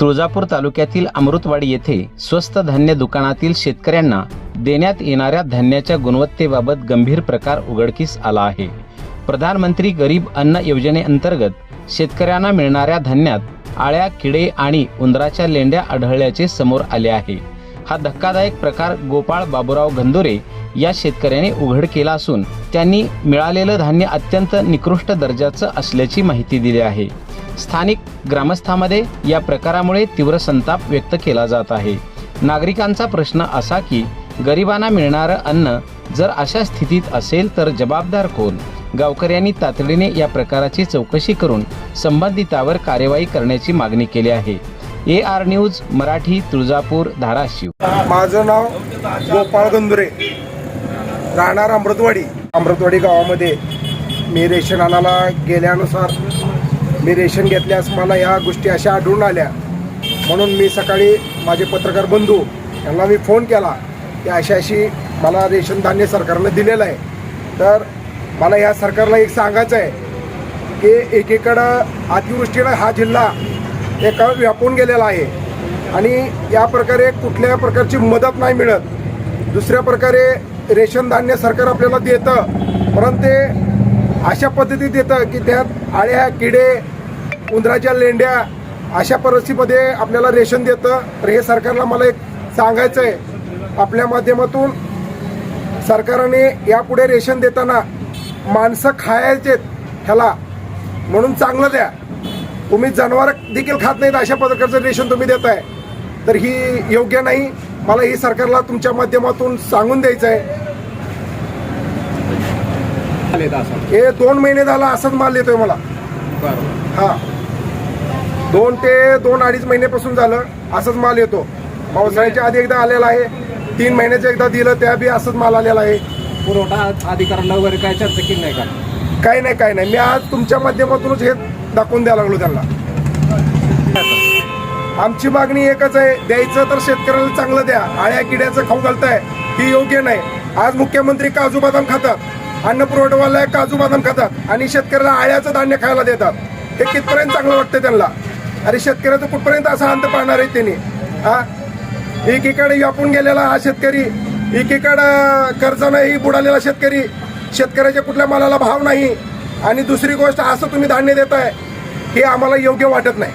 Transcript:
तुळजापूर तालुक्यातील अमृतवाडी येथे स्वस्त धान्य दुकानातील शेतकऱ्यांना देण्यात येणाऱ्या धान्याच्या गुणवत्तेबाबत गंभीर प्रकार उघडकीस आला आहे. प्रधानमंत्री गरीब अन्न योजनेअंतर्गत शेतकऱ्यांना मिळणाऱ्या धान्यात आळ्या किडे आणि उंदराच्या लेंड्या आढळल्याचे समोर आले आहे. हा धक्कादायक प्रकार गोपाळ बाबुराव गंदोरे या शेतकऱ्याने उघड केला असून त्यांनी मिळालेलं धान्य अत्यंत निकृष्ट दर्जाचं असल्याची माहिती दिली आहे. स्थानिक ग्रामस्थांमध्ये या प्रकारामुळे तीव्र संताप व्यक्त केला जात आहे. नागरिकांचा प्रश्न असा की गरिबांना मिळणारं अन्न जर अशा स्थितीत असेल तर जबाबदार कोण? गावकऱ्यांनी तातडीने या प्रकाराची चौकशी करून संबंधितावर कार्यवाही करण्याची मागणी केली आहे. A R news Marathi Tuljapur Dharashiv. माझं नाव गोपाळ गंदुरे राहणार अमृतवाडी. अमृतवाडी गावामध्ये मी रेशन आणायला गेल्यानुसार मी रेशन घेतल्यास मला या गोष्टी अशा आढळून आल्या. म्हणून मी सकाळी माझे पत्रकार बंधू यांना मी फोन केला की अशा अशी मला रेशन धान्य सरकारनं दिलेलं आहे. तर मला या सरकारला एक सांगायचं आहे की एकीकडं अतिवृष्टीनं हा जिल्हा एका व्यापून गेलेला आहे आणि या प्रकारे कुठल्या प्रकारची मदत नाही मिळत. दुसऱ्या प्रकारे रेशन धान्य सरकार आपल्याला देतं. परंतु ते अशा पद्धतीत देतं की त्यात आळ्या किडे उंदराच्या लेंड्या अशा परिस्थितीमध्ये आपल्याला रेशन देतं. तर हे सरकारला मला एक सांगायचं आहे आपल्या माध्यमातून सरकारने यापुढे रेशन देताना माणसं खायचे ह्याला. म्हणून चांगलं द्या. तुम्ही जनावर देखील खात नाहीत अशा प्रकारचं रेशन तुम्ही देताय. तर ही योग्य नाही. मला ही सरकारला तुमच्या माध्यमातून सांगून द्यायचं आहे हे दोन महिने झाला असाच माल येतोय मला. हा. दोन ते दोन अडीच महिन्यापासून झालं असंच माल येतो. पावसाळ्याच्या आधी एकदा आलेला आहे तीन महिन्याचं एकदा दिलं त्या बी असंच माल आलेला आहे. पुरवठा अधिकाऱ्यांना वगैरे काय चर्चा केली नाही का? काही नाही काही नाही. मी आज तुमच्या माध्यमातूनच हे दाखवून द्यायला लागलो त्यांना. आमची मागणी एकच आहे द्यायचं तर शेतकऱ्याला चांगलं द्या. आळ्या किड्याचं खाऊ घालताय ही योग्य नाही. आज मुख्यमंत्री काजू बदाम खातात. अन्न पुरवठावाला काजू बदाम खातात आणि शेतकऱ्याला आळ्याचं धान्य खायला देतात. हे कितपर्यंत चांगलं वाटतं त्यांना? अरे शेतकऱ्याचं कुठपर्यंत असा अंत पाहणार आहे त्यांनी? हा? एकीकडे व्यापून गेलेला हा शेतकरी एकीकडं कर्जानंही बुडालेला शेतकरी शेतकऱ्याच्या कुठल्या मालाला भाव नाही. आणि दुसरी गोष्ट असं तुम्ही धान्य देताय हे आम्हाला योग्य वाटत नाही.